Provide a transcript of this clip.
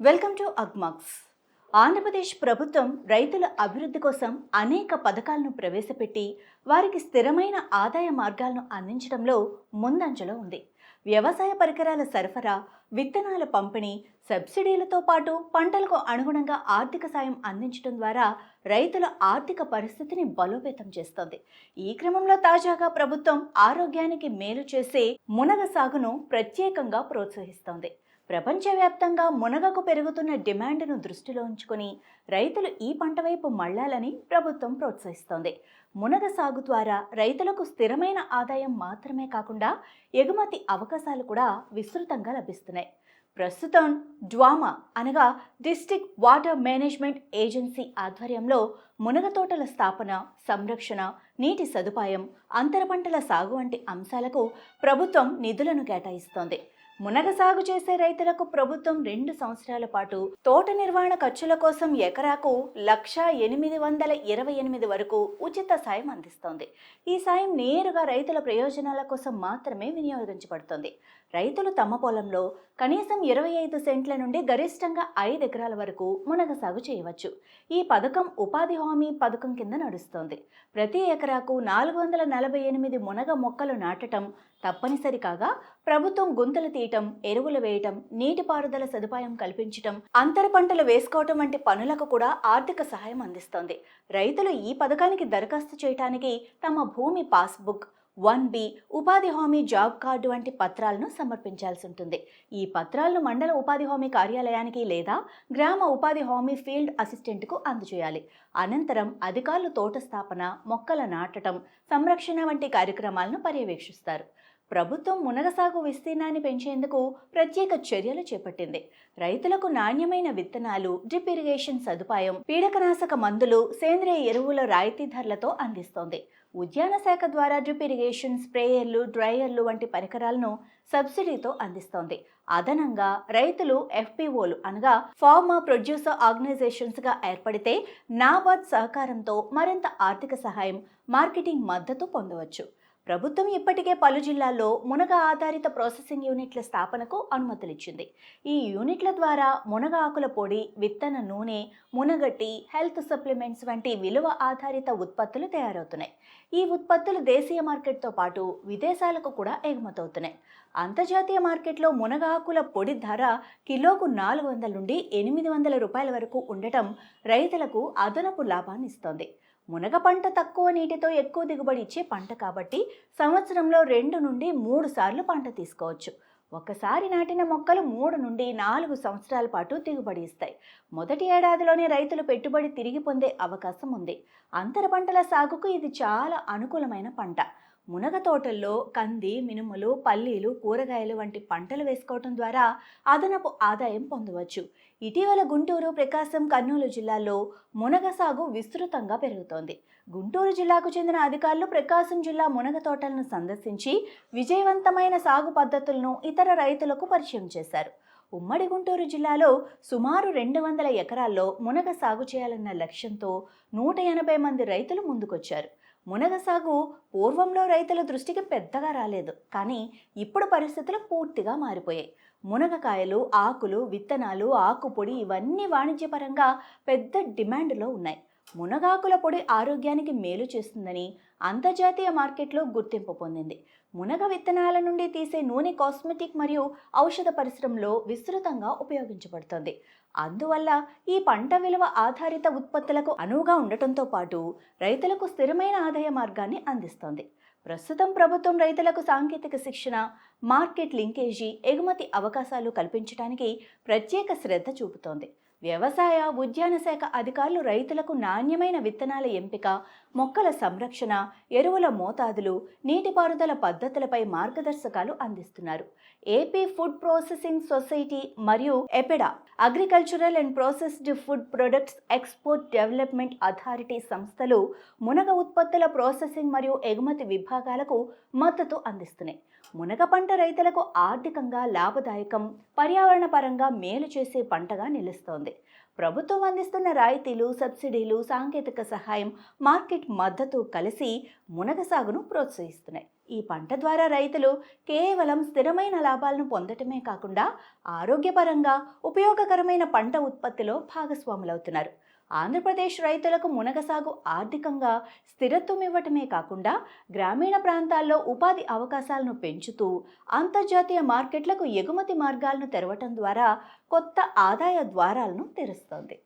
Welcome to Agmax. Andhra Pradesh ప్రభుత్వం రైతుల అభివృద్ధి కోసం అనేక పథకాలను ప్రవేశపెట్టి వారికి స్థిరమైన ఆదాయ మార్గాలను అందించడంలో ముందంజలో ఉంది. వ్యవసాయ పరికరాల సరఫరా విత్తనాల పంపిణీ సబ్సిడీలతో పాటు పంటలకు అనుగుణంగా ఆర్థిక సాయం అందించడం ద్వారా రైతుల ఆర్థిక పరిస్థితిని బలోపేతం చేస్తోంది. ఈ క్రమంలో తాజాగా ప్రభుత్వం ఆరోగ్యానికి మేలు చేసే మునగ సాగును ప్రత్యేకంగా ప్రోత్సహిస్తోంది. ప్రపంచవ్యాప్తంగా మునగకు పెరుగుతున్న డిమాండ్ను దృష్టిలో ఉంచుకొని రైతులు ఈ పంట వైపు మళ్ళాలని ప్రభుత్వం ప్రోత్సహిస్తోంది. మునగ సాగు ద్వారా రైతులకు స్థిరమైన ఆదాయం మాత్రమే కాకుండా ఎగుమతి అవకాశాలు కూడా విస్తృతంగా లభిస్తున్నాయి. ప్రస్తుతం డ్వామా అనగా డిస్టిక్ వాటర్ మేనేజ్మెంట్ ఏజెన్సీ ఆధ్వర్యంలో మునగ తోటల స్థాపన సంరక్షణ నీటి సదుపాయం అంతర పంటల సాగు వంటి అంశాలకు ప్రభుత్వం నిధులను కేటాయిస్తోంది. మునగ సాగు చేసే రైతులకు ప్రభుత్వం రెండు సంవత్సరాల పాటు తోట నిర్వహణ ఖర్చుల కోసం ఎకరాకు లక్ష ఎనిమిది వందల ఇరవై ఎనిమిది వరకు ఉచిత సాయం అందిస్తోంది. ఈ సాయం నేరుగా రైతుల ప్రయోజనాల కోసం మాత్రమే వినియోగించబడుతుంది. రైతులు తమ పొలంలో కనీసం ఇరవై ఐదు సెంట్ల నుండి గరిష్టంగా ఐదు ఎకరాల వరకు మునగ సాగు చేయవచ్చు. ఈ పథకం ఉపాధి హామీ పథకం కింద నడుస్తోంది. ప్రతి ఎకరాకు నాలుగు వందల నలభై ఎనిమిది మునగ మొక్కలు నాటటం తప్పనిసరి కాగా ప్రభుత్వం గుంతలు తీయటం ఎరువులు వేయటం నీటిపారుదల సదుపాయం కల్పించటం అంతర పంటలు వేసుకోవటం వంటి పనులకు కూడా ఆర్థిక సహాయం అందిస్తోంది. రైతులు ఈ పథకానికి దరఖాస్తు చేయటానికి తమ భూమి పాస్బుక్ వన్ బి ఉపాధి హామీ జాబ్ కార్డు వంటి పత్రాలను సమర్పించాల్సి ఉంటుంది. ఈ పత్రాలను మండల ఉపాధి హామీ కార్యాలయానికి లేదా గ్రామ ఉపాధి హామీ ఫీల్డ్ అసిస్టెంట్కు అందజేయాలి. అనంతరం అధికారులు తోట స్థాపన మొక్కల నాటడం సంరక్షణ వంటి కార్యక్రమాలను పర్యవేక్షిస్తారు. ప్రభుత్వం మునగ సాగు విస్తీర్ణాన్ని పెంచేందుకు ప్రత్యేక చర్యలు చేపట్టింది. రైతులకు నాణ్యమైన విత్తనాలు డ్రిప్ ఇరిగేషన్ సదుపాయం పీడకనాశక మందులు సేంద్రియ ఎరువుల రాయితీ ధరలతో అందిస్తోంది. ఉద్యాన శాఖ ద్వారా డ్రిప్ ఇరిగేషన్ స్ప్రేయర్లు డ్రైయర్లు వంటి పరికరాలను సబ్సిడీతో అందిస్తోంది. అదనంగా రైతులు ఎఫ్పిఓలు అనగా ఫార్మా ప్రొడ్యూసర్ ఆర్గనైజేషన్స్గా ఏర్పడితే నాబార్డ్ సహకారంతో మరింత ఆర్థిక సహాయం మార్కెటింగ్ మద్దతు పొందవచ్చు. ప్రభుత్వం ఇప్పటికే పలు జిల్లాల్లో మునగ ఆధారిత ప్రాసెసింగ్ యూనిట్ల స్థాపనకు అనుమతులిచ్చింది. ఈ యూనిట్ల ద్వారా మునగ ఆకుల పొడి విత్తన నూనె మునగట్టి హెల్త్ సప్లిమెంట్స్ వంటి విలువ ఆధారిత ఉత్పత్తులు తయారవుతున్నాయి. ఈ ఉత్పత్తులు దేశీయ మార్కెట్తో పాటు విదేశాలకు కూడా ఎగుమతవుతున్నాయి. అంతర్జాతీయ మార్కెట్లో మునగ ఆకుల పొడి ధర కిలోకు నాలుగు వందల నుండి ఎనిమిది వందల రూపాయల వరకు ఉండటం రైతులకు అదనపు లాభాన్ని ఇస్తోంది మునగ పంట తక్కువ నీటితో ఎక్కువ దిగుబడి ఇచ్చే పంట కాబట్టి సంవత్సరంలో రెండు నుండి మూడు సార్లు పంట తీసుకోవచ్చు. ఒకసారి నాటిన మొక్కలు మూడు నుండి నాలుగు సంవత్సరాల పాటు దిగుబడి ఇస్తాయి. మొదటి ఏడాదిలోనే రైతులు పెట్టుబడి తిరిగి పొందే అవకాశం ఉంది. అంతర పంటల సాగుకు ఇది చాలా అనుకూలమైన పంట. మునగ తోటల్లో కంది మినుములు పల్లీలు కూరగాయలు వంటి పంటలు వేసుకోవటం ద్వారా అదనపు ఆదాయం పొందవచ్చు. ఇటీవల గుంటూరు ప్రకాశం కర్నూలు జిల్లాల్లో మునగ సాగు విస్తృతంగా పెరుగుతోంది. గుంటూరు జిల్లాకు చెందిన అధికారులు ప్రకాశం జిల్లా మునగ తోటలను సందర్శించి విజయవంతమైన సాగు పద్ధతులను ఇతర రైతులకు పరిచయం చేశారు. ఉమ్మడి గుంటూరు జిల్లాలో సుమారు రెండు వందల ఎకరాల్లో మునగ సాగు చేయాలన్న లక్ష్యంతో నూట ఎనభై మంది రైతులు ముందుకొచ్చారు. మునగ సాగు పూర్వంలో రైతుల దృష్టికి పెద్దగా రాలేదు. కానీ ఇప్పుడు పరిస్థితులు పూర్తిగా మారిపోయాయి. మునగకాయలు ఆకులు విత్తనాలు ఆకుపొడి ఇవన్నీ వాణిజ్యపరంగా పెద్ద డిమాండ్లో ఉన్నాయి. మునగాకుల పొడి ఆరోగ్యానికి మేలు చేస్తుందని అంతర్జాతీయ మార్కెట్లో గుర్తింపు పొందింది. మునగ విత్తనాల నుండి తీసే నూనె కాస్మెటిక్ మరియు ఔషధ పరిశ్రమలో విస్తృతంగా ఉపయోగించబడుతుంది. అందువల్ల ఈ పంట విలువ ఆధారిత ఉత్పత్తులకు అనువుగా ఉండటంతో పాటు రైతులకు స్థిరమైన ఆదాయ మార్గాన్ని అందిస్తోంది. ప్రస్తుతం ప్రభుత్వం రైతులకు సాంకేతిక శిక్షణ మార్కెట్ లింకేజీ ఎగుమతి అవకాశాలు కల్పించడానికి ప్రత్యేక శ్రద్ధ చూపుతోంది. వ్యవసాయ ఉద్యాన శాఖ అధికారులు రైతులకు నాణ్యమైన విత్తనాల ఎంపిక మొక్కల సంరక్షణ ఎరువుల మోతాదులు నీటిపారుదల పద్ధతులపై మార్గదర్శకాలు అందిస్తున్నారు. ఏపీ ఫుడ్ ప్రాసెసింగ్ సొసైటీ మరియు APEDA agricultural and processed food products export development authority సంస్థలు మునగ ఉత్పత్తుల ప్రాసెసింగ్ మరియు ఎగుమతి విభాగాలకు మద్దతు అందిస్తున్నాయి. మునగ పంట రైతులకు ఆర్థికంగా లాభదాయకం పర్యావరణ పరంగా మేలు చేసే పంటగా నిలుస్తోంది. ప్రభుత్వం అందిస్తున్న రాయితీలు సబ్సిడీలు సాంకేతిక సహాయం మార్కెట్ మద్దతు కలిసి మునగ సాగును ప్రోత్సహిస్తున్నాయి. ఈ పంట ద్వారా రైతులు కేవలం స్థిరమైన లాభాలను పొందటమే కాకుండా ఆరోగ్యపరంగా ఉపయోగకరమైన పంట ఉత్పత్తిలో భాగస్వాములవుతున్నారు. ఆంధ్రప్రదేశ్ రైతులకు మునగ సాగు ఆర్థికంగా స్థిరత్వం ఇవ్వటమే కాకుండా గ్రామీణ ప్రాంతాల్లో ఉపాధి అవకాశాలను పెంచుతూ అంతర్జాతీయ మార్కెట్లకు ఎగుమతి మార్గాలను తెరవటం ద్వారా కొత్త ఆదాయ ద్వారాలను తెరుస్తోంది.